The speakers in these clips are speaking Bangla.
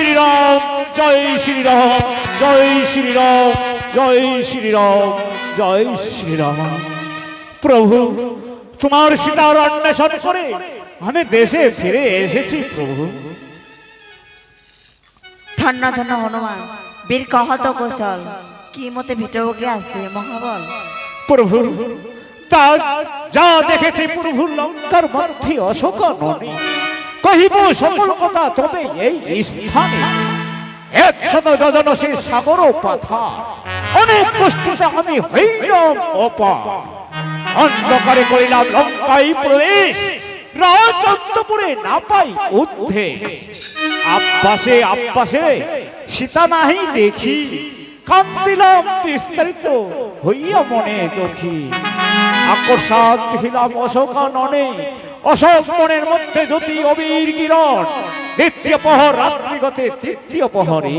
শ্রীরাম জয় শ্রীরাম জয় শ্রীরাম জয় শ্রীরাম জয় শ্রীরাম। প্রভু তোমার সীতার অন্বেষণ করে আমি দেশে ফিরে এসেছি প্রভু। ধন্য ধন্য হনুমান বীর কহত কৌশল কি মতে ভিটবকে আছে মহাবল। প্রভু তা যা দেখেছি প্রভু লঙ্কার মধ্যে অশোক ননে কহিব, সকল কথা তবে এই স্থানে। একশত যোজন সে সাগর পাথা অনেক কষ্টতে আমি হইলাম অপা অন্ধকারে করিলাম লঙ্কায় প্রবেশ রাজন্তপুরে না পাই উদ্ধেশ আব্বাসে আব্বাসে, সীতা নাহি দেখি। কান্দিলাম, বিস্তারিত হইয়া মনে দুঃখী। আকর্ষাদ দেখিলাম অশোক ননে অশোক মনের মধ্যে জ্যোতি অবীর কিরণ। দ্বিতীয় প্রহর রাত্রিগতে তৃতীয় প্রহরে।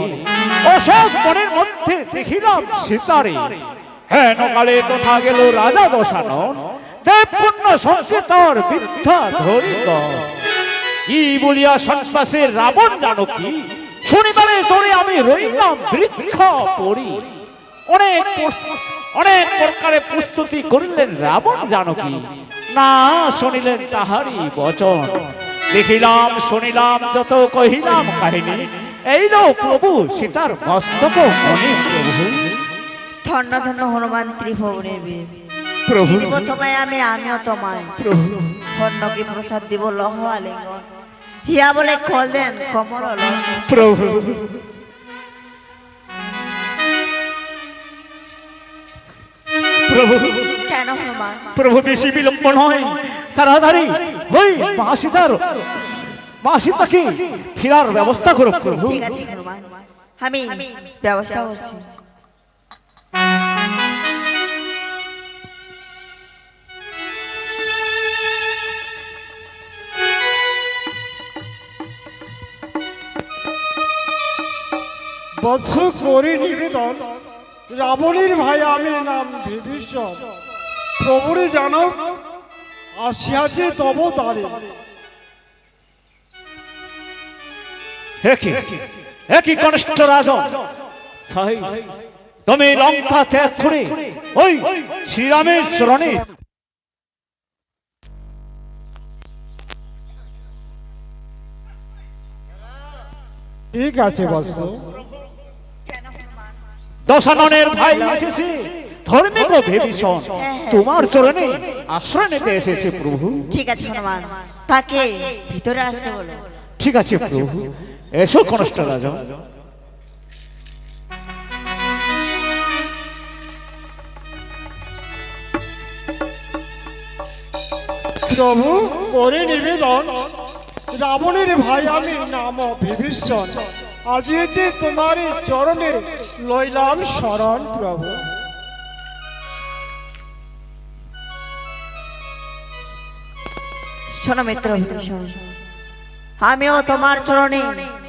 অশোক মনের মধ্যে দেখিলাম সীতারে। হেন কালে তথা গেল রাজা বসানন। দেবপুণ্য সংকেতর মিথ্যা ধরিত কি বলিয়া সন্ন্যাসের রাবণ জানো কি? শনিবারে ধরে আমি রইলাম বৃক্ষ পড়ি অনেক অনেক প্রকারে প্রস্তুতি করিলেন রাবণ জানো না শুনিলেন তাহারই বচন। দেখিলাম শুনিলাম যত কহিলাম কাহিনী। এইল প্রভু সীতার মস্তক মনে। প্রভু ধন্য ধন্য হনুমান ত্রিভুবনের বীর। প্রভু। কি দিব তোমায় আমি আমিও তোমায়। প্রভু। হন্যকে প্রসাদ দিব লহ আলিঙ্গন। হিয়া বলে কল দেন কমল প্রভু। প্রভু। কেন হনুমান প্রভু বেশি বিলম্ব নয় তাড়াতাড়ি হই মা সীতার মা সীতাকে ফেরার ব্যবস্থা করো প্রভু। ঠিক আছে হনুমান আমি ব্যবস্থা করছি। বৎস করি নিবেদন রাবণীর ভাই আমি নাম বিভীষণ প্রভুরে জানাও আসিয়াছে তব তারে। একই কনিষ্ঠ রাজন তুমি লঙ্কা ত্যাগ করে ওই শ্রীরামের চরণে। ঠিক আছে বৎস। দশাননের ভাই এসেছে। ধর্মিক বিভীষণ তোমার চরণে আশ্রয় নিতে এসেছে প্রভু। ঠিক আছে হনুমান। তাকে ভিতরে আসতে বলো। ঠিক আছে প্রভু। এসো কনিষ্ঠ রাজন প্রভু করে নিবেদন। রাবণের ভাই আমি নাম বিভীষণ আজিতে তোমার চরণে লইলাম শরণ প্রভু। শোনো মিত্র আমিও তোমার চরণে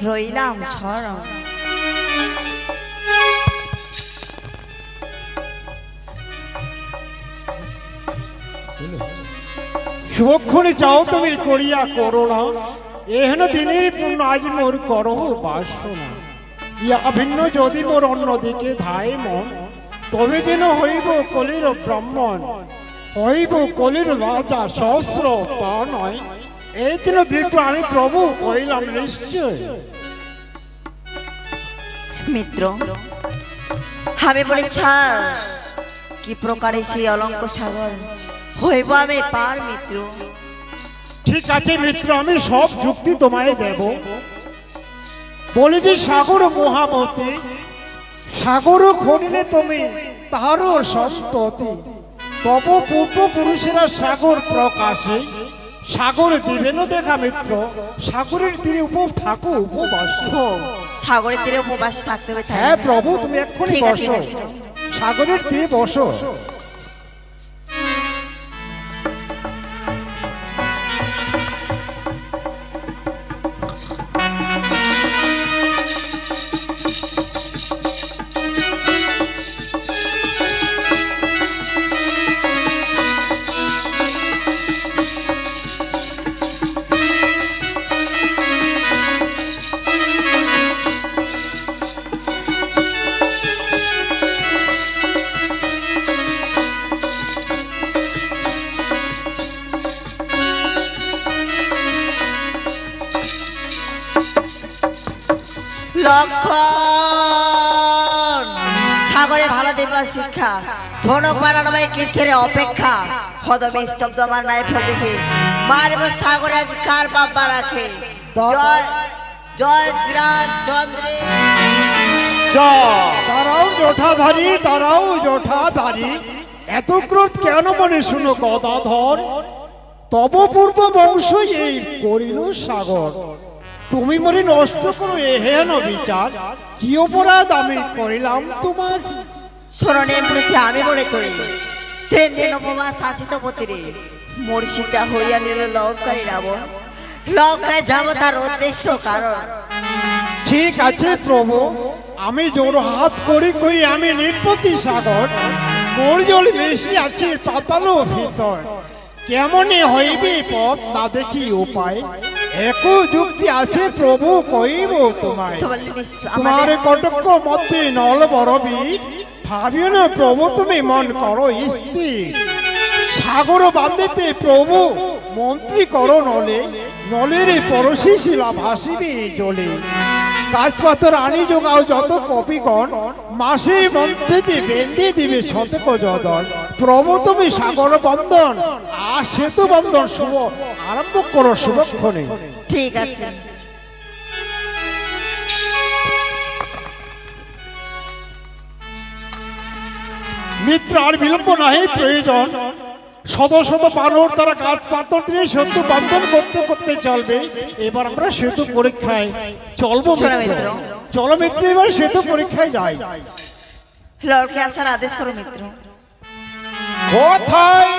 রইলাম শরণ শুভক্ষণে চাও তুমি করিয়া করো না। এহেন দিনের পূর্ণ আজ মোর করহ বাসনা। ইয়া ভিন্ন যদি মোর অন্যদিকে ধায় মন, তবে যেন হইব কলির ব্রাহ্মণ। হইব কলির রাজা সহস্র নয়। এই দিন দৃঢ় আমি প্রভু কইলাম নিশ্চয়। মিত্র আমি বলি স্যার কি প্রকারে সেই অলঙ্ক সাগর? হইব আমি পার মিত্র। ঠিক আছে মিত্র আমি সব যুক্তি তোমায় দেব। বলি যে সাগর মহামতি সাগর খনিলে তুমি তাহারও সন্ততি তব পূর্বপুরুষেরা সাগর প্রকাশে সাগর দিবেন দেখা মিত্র সাগরের তীরে উপব থাকো উপবাস সাগরের তীরে উপবাস থাকতে হবে হ্যাঁ? প্রভু তুমি এক্ষুনি বসো। সাগরের তীরে বসো। শিক্ষা। ধনক বানানো ভাই কিসের অপেক্ষা? হদমে স্তব্ধ আমার নাই ফল দেখে। মারব সাগরে আজ কার বাবা রাখে? জয় জয় শ্রীরাম চন্দ্রে। তারাও জঠাধারী তারাও জঠাধারী। এত ক্রোধ কেন মনে শুনো গদাধর? তব পূর্ব বংশ এই করিল সাগর। তুমি মরে নষ্ট করো এহেন বিচার কি অপরাধ আমি করিলাম তোমার? স্মরণের প্রতি আমি বলে তোরে তিন দিন উপবাস আছি তো পতিরে মোর সীতা হইয়া নিল লঙ্কারী রাবণ। লঙ্কায় যাব তার উদ্দেশ্য কারণ। ঠিক আছে প্রভু আমি জোর হাত করি কই আমি নিপতি সাগর। মোর জল বেশি আছে পাতাল ভিতর। কেমনে হইবে পথ না দেখি উপায়। এক যুক্তি আছে প্রভু কইব তোমায়। তোমার কটক মধ্যে নল বরবি। ভাবিও প্রভু, তুমি মন করো স্থির সাগর বান্ধিতে প্রভু, মন্ত্রী করো নলে। নলের পরশি শিলা ভাসিবে জলে। গাছপাতর আনি যোগাও যত কপিগণ মাসের মধ্যে বেঁধে দিবে শতক যদন। প্রভু, তুমি সাগর বন্ধন, আর সেতু বন্ধন শুভ, আরম্ভ করো শুভক্ষণে। ঠিক আছে। মিত্র আর বিলম্ব নাহি প্রয়োজন। শত শত বানর তারা গাছ পাথর দিয়ে সেতু বন্ধন করতে করতে চলবে। এবার আমরা সেতু পরীক্ষায় চলবো। চলো মিত্র এবার সেতু পরীক্ষায় যাই। লড়কে আসার আদেশ করো মিত্র। কোথায়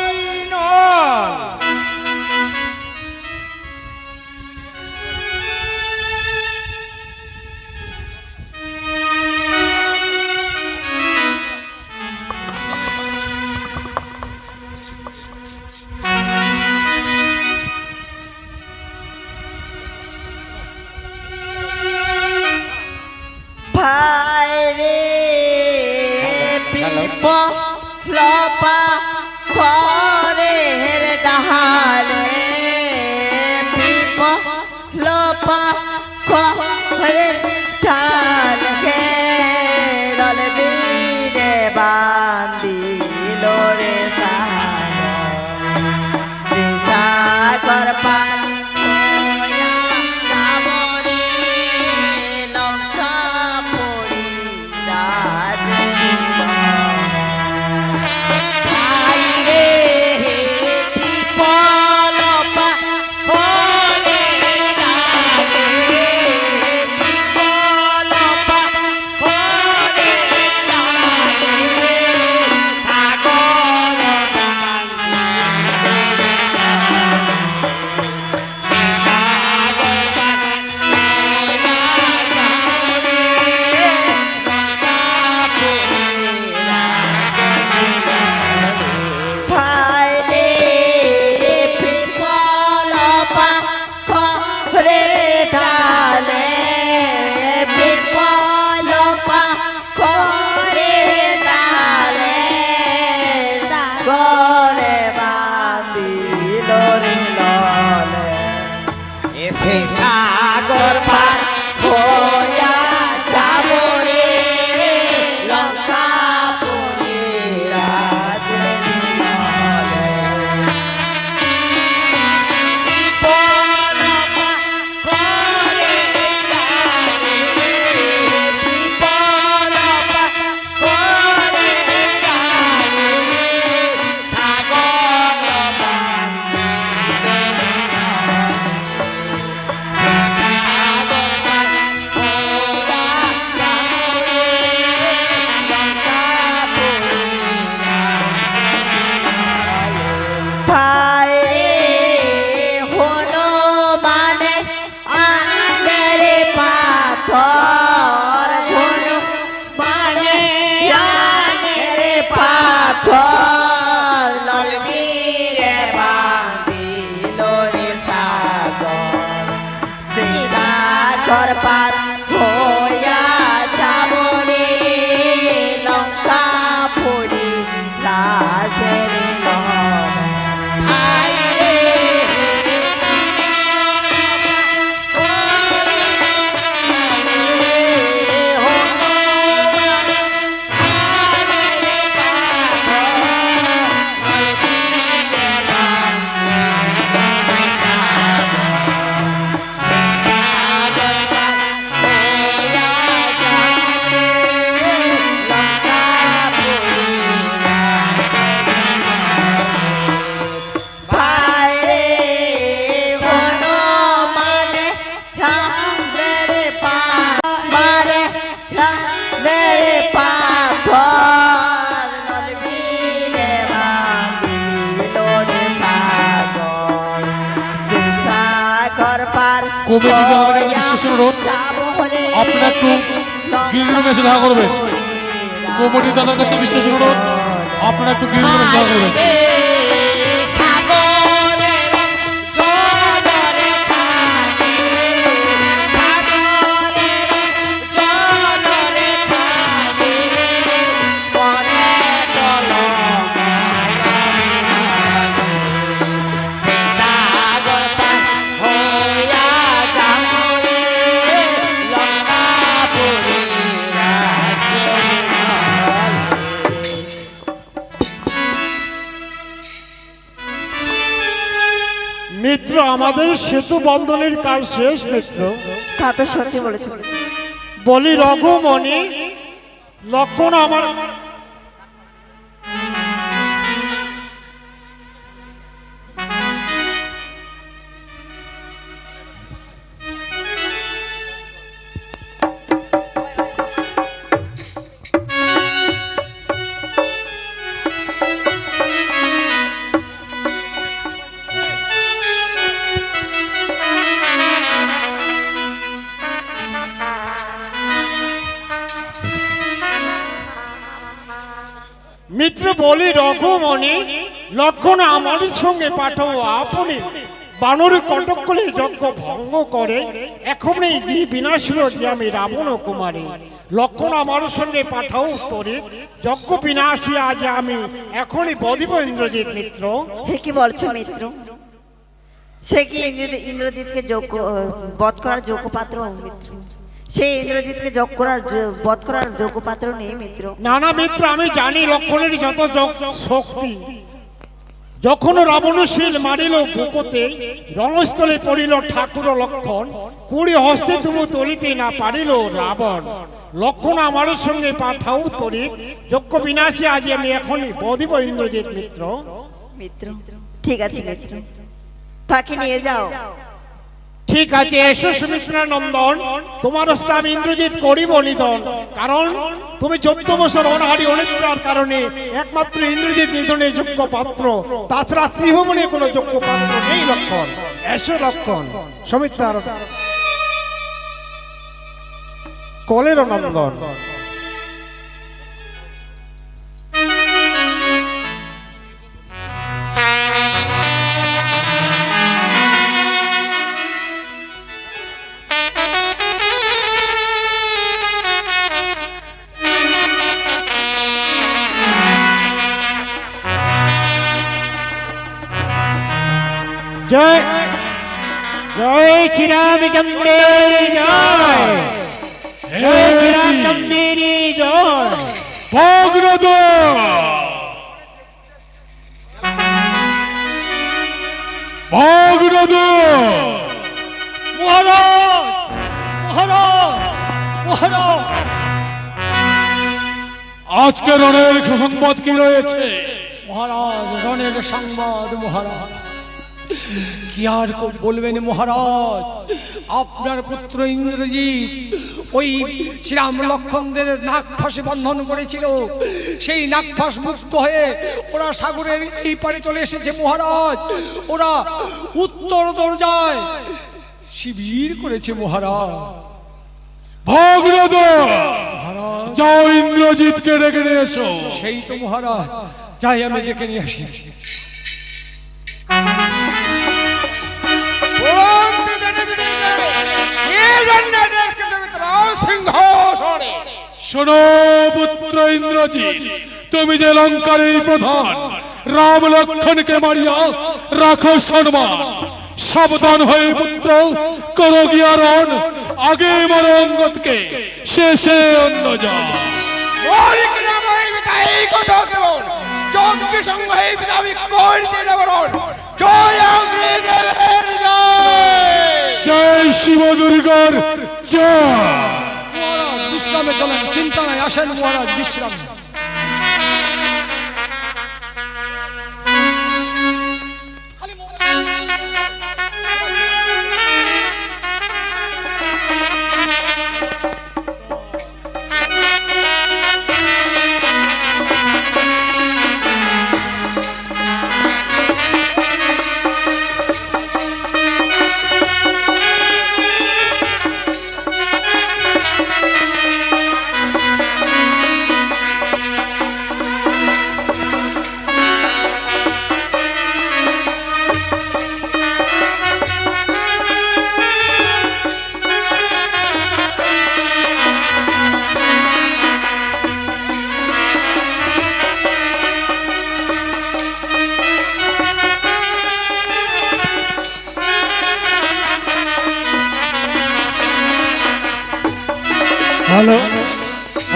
এসে সাগর পার একটু গ্রিন এসে দেখা করবেন কমিটি দাদার কাছে বিশ্বাস করুন আপনারা একটু গ্রিন দেখা করবেন। আমাদের সেতু বন্ধনের কাজ শেষ মিত্র। তা তো সত্যি বলেছ। বলি রঘুমণি লক্ষণ আমার মিত্র বলি রঘুমণি, লক্ষণ আমার সঙ্গে পাঠাও আপনি। বানর কটক করে যজ্ঞ ভঙ্গ করে এখনই গি বিনাশুর যে আমি রাবণ কুমারী। লক্ষণ আমার সঙ্গে পাঠাও উত্তরে যজ্ঞ বিনাশী আজ আমি এখনই বদিব ইন্দ্রজিৎ মিত্র। হে কি বলছো মিত্র? সে কি ইন্দ্র- ইন্দ্রজিৎকে যোগ্য, বধ করার যোগ্য পাত্র, মিত্র? সে ইন্দ্রজিৎকে যোগ করার বধ করার যোগ্য পাত্র নেই মিত্র। নানা মিত্র আমি জানি লক্ষণের যত শক্তি। যখন রাবণশীল মারিল বুকতে রণস্থলে পড়িল ঠাকুর লক্ষণ কুড়ি হস্তে তুমু তলিতে না পারিল রাবণ। লক্ষণ আমার সঙ্গে পাঠাও তরি যজ্ঞ বিনাশে আজ আমি এখনই বদিব ইন্দ্রজিৎ মিত্র। মিত্র ঠিক আছে মিত্র। তাকে নিয়ে যাও। ঠিক আছে, এসো সুমিত্রা নন্দন তোমার আমি ইন্দ্রজিৎ করিব নিধন। কারণ তুমি চোদ্দ বছর অনাহারি অনিদ্রার কারণে একমাত্র ইন্দ্রজিৎ নিধনের যোগ্য পাত্র। তাছাড়া ত্রিভুবনে কোনো যোগ্য পাত্র নেই লক্ষণ এসো লক্ষণ সুমিত্রার কলের নন্দন জয়। জয় শ্রীরামচন্দ্রের জয়। জয় শ্রীরামচন্দ্রের জয়। ভগ্নদ। ভগ্নদ। মহারাজ মহারাজ মহারাজ। আজকে রণের সংবাদ কি রয়েছে? মহারাজ রণের সংবাদ মহারাজ। কি আর বলবেন মহারাজ? আপনার পুত্র ইন্দ্রজিৎ ওই শ্রীরাম লক্ষণদের নাক ফাঁসে বন্ধন করেছিল। সেই নাক ফাঁস মুক্ত হয়ে ওরা সাগরের এই পারে চলে এসেছে মহারাজ। ওরা উত্তর দরজায় শিবির করেছে মহারাজ। ভগ্নদ যাও ইন্দ্রজিৎকে ডেকে নিয়ে এসো। সেই তো মহারাজ যাই আমি ডেকে নিয়ে আসি। শোনো পুত্র ইন্দ্রজিৎ তুমি যে লঙ্কার এই প্রধান রাম লক্ষণকে মারিয়া রাখো সম্মান। সাবধান হয়ে পুত্র করো গিয়ারণ আগে মারো অঙ্গদকে শেষে অন্য যা এই কথা কেমন যজ্ঞ সঙ্গ এই পিতা আমি করিতে যাব জয় অগ্নিদেবের জয়। জয় শিব দুর্গার জয়। বিশ্রামে চলেন চিন্তা নাই আসেন মহারাজ বিশ্রাম।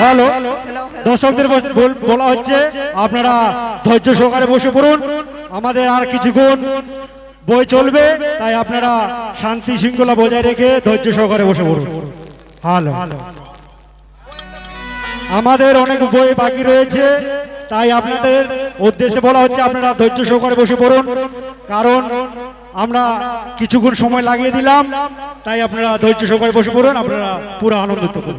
হ্যালো দর্শকদের বলা হচ্ছে, আপনারা ধৈর্য সহকারে বসে পড়ুন। আমাদের আর কিছুক্ষণ বই চলবে, তাই আপনারা শান্তি শৃঙ্খলা বজায় রেখে ধৈর্য সহকারে বসে পড়ুন। হ্যালো আমাদের অনেক বই বাকি রয়েছে, তাই আপনাদের উদ্দেশ্যে বলা হচ্ছে, আপনারা ধৈর্য সহকারে বসে পড়ুন। কারণ আমরা কিছুক্ষণ সময় লাগিয়ে দিলাম, তাই আপনারা ধৈর্য সহকারে বসে পড়ুন, আপনারা পুরো আনন্দিত করুন।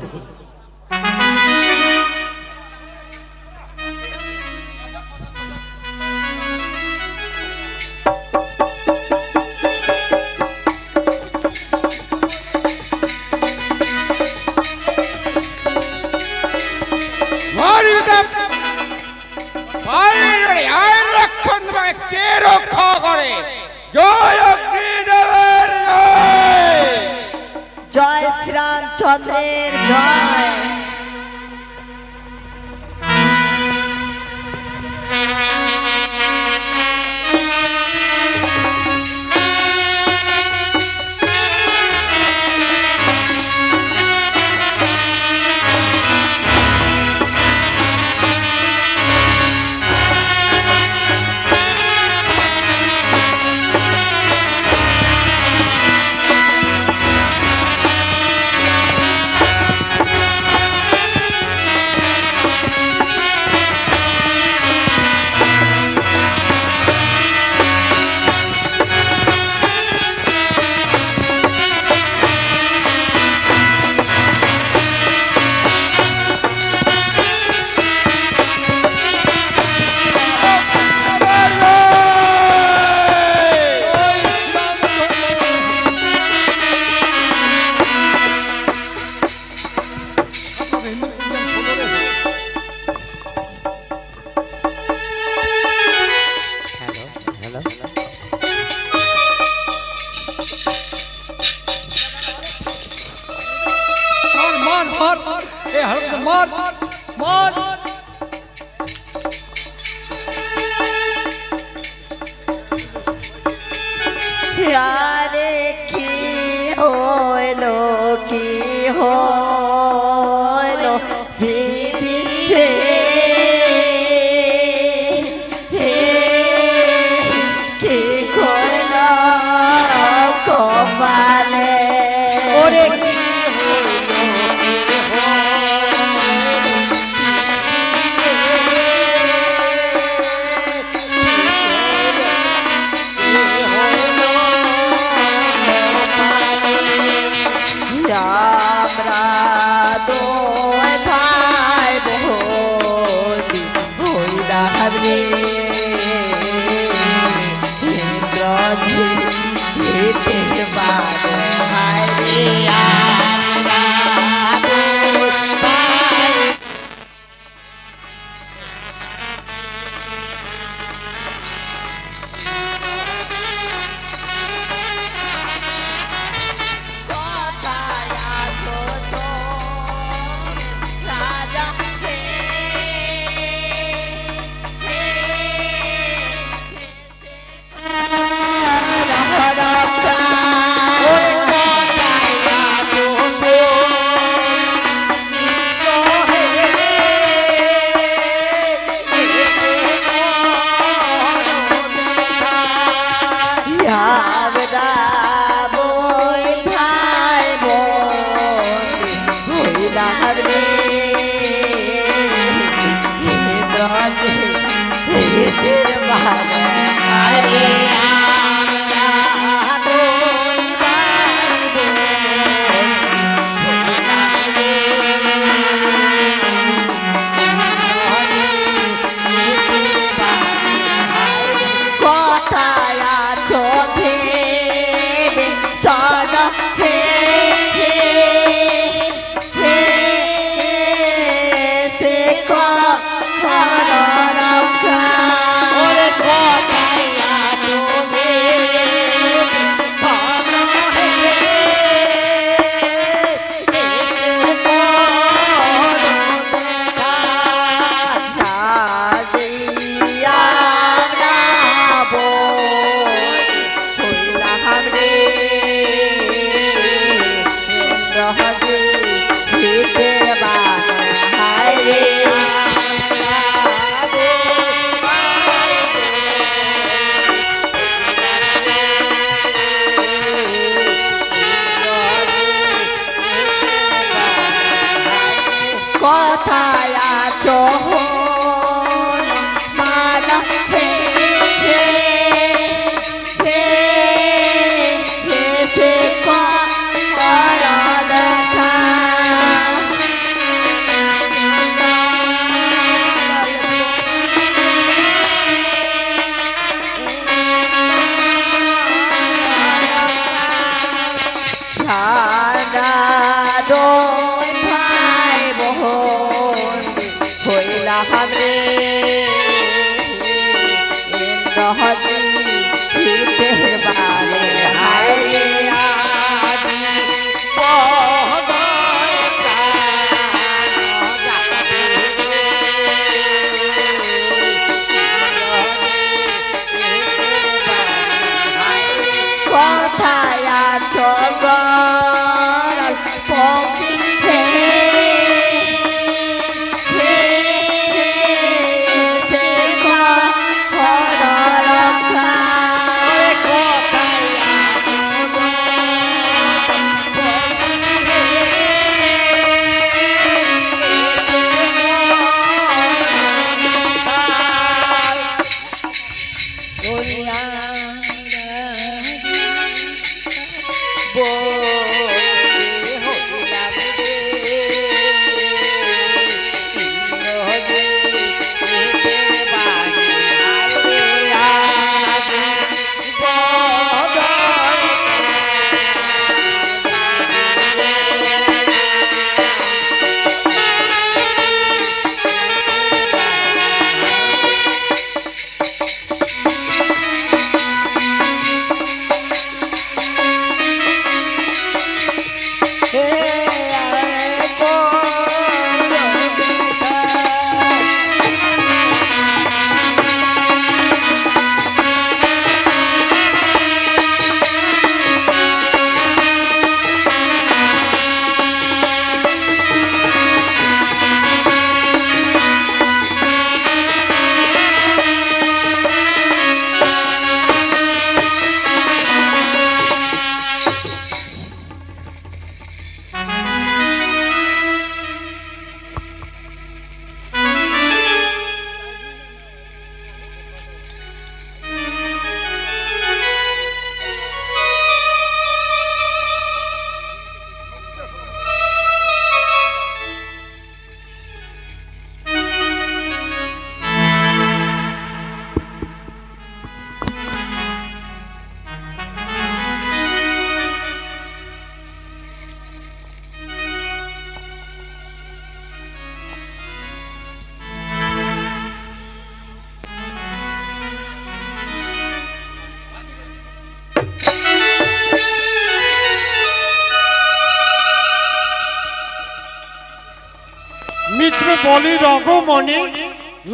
মিত্র বলি রঘমণি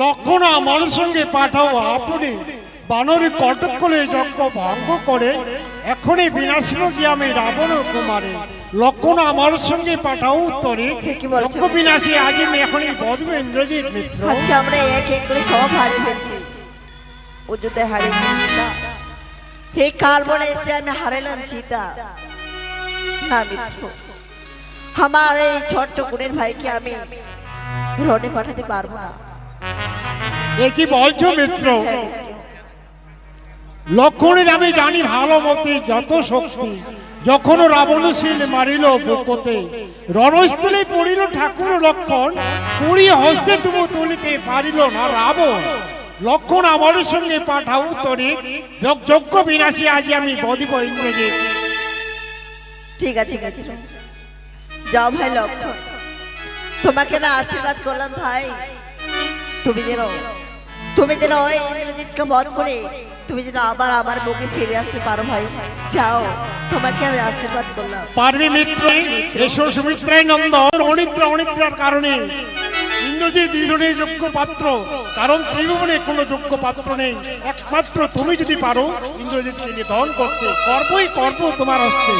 লক্ষণ আমার সঙ্গে পাঠাও আপনি। বানরে কটক করে যজ্ঞ ভঙ্গ করে এখনই বিনাশিব গিয়ে আমি রাবণ কুমারে। লক্ষণ আমার সঙ্গে পাঠাও উত্তরে? যজ্ঞ বিনাশী আজ আমি এখনই বধব ইন্দ্রজিৎ মিত্র। আজকে আমরা এক এক করে সব হারিয়ে ফেলছি। অযোধ্যায় হারিয়েছি সীতা হে কাল বলে এসে আমি হারাইলাম সীতা। না মিত্র। আমার এই ছোট্ট গুণের ভাইকে আমি রনে পাঠাতে পারব না। এ কি বলছো মিত্র? হ্যাঁ লক্ষণের আমি জানি ভালো মতে যত শক্তি যখন রাবণশীল মারিল বুকতে রণস্থলে পড়িল ঠাকুর লক্ষণ কুড়ি হস্তে তবু তুলিতে পারিল না রাবণ। লক্ষণ আমার সঙ্গে পাঠাও তরি যজ্ঞ বিনাশী আজ আমি বদিব ইন্দ্রজিৎ। ঠিক আছে মিত্র। যাও ভাই লক্ষ্য তোমাকে না আশীর্বাদ করলাম ভাই। তুমি যেন তুমি যেন ওই ইন্দ্রজিৎকে বধ করে তুমি যেন আবার আমার বুকে ফিরে আসতে পারো ভাই। যাও, তোমাকে আমি আশীর্বাদ করলাম। মিত্র, এসো অনিদ্রার কারণে। ইন্দ্রজিৎ ইন্দ্রনের যোগ্য পাত্র, কারণ ত্রিভুবনে কোনো যোগ্য পাত্র নেই। একমাত্র তুমি যদি পারো, ইন্দ্রজিৎকে নিধন করতে, কর্মই কর্ম তোমার হস্তে।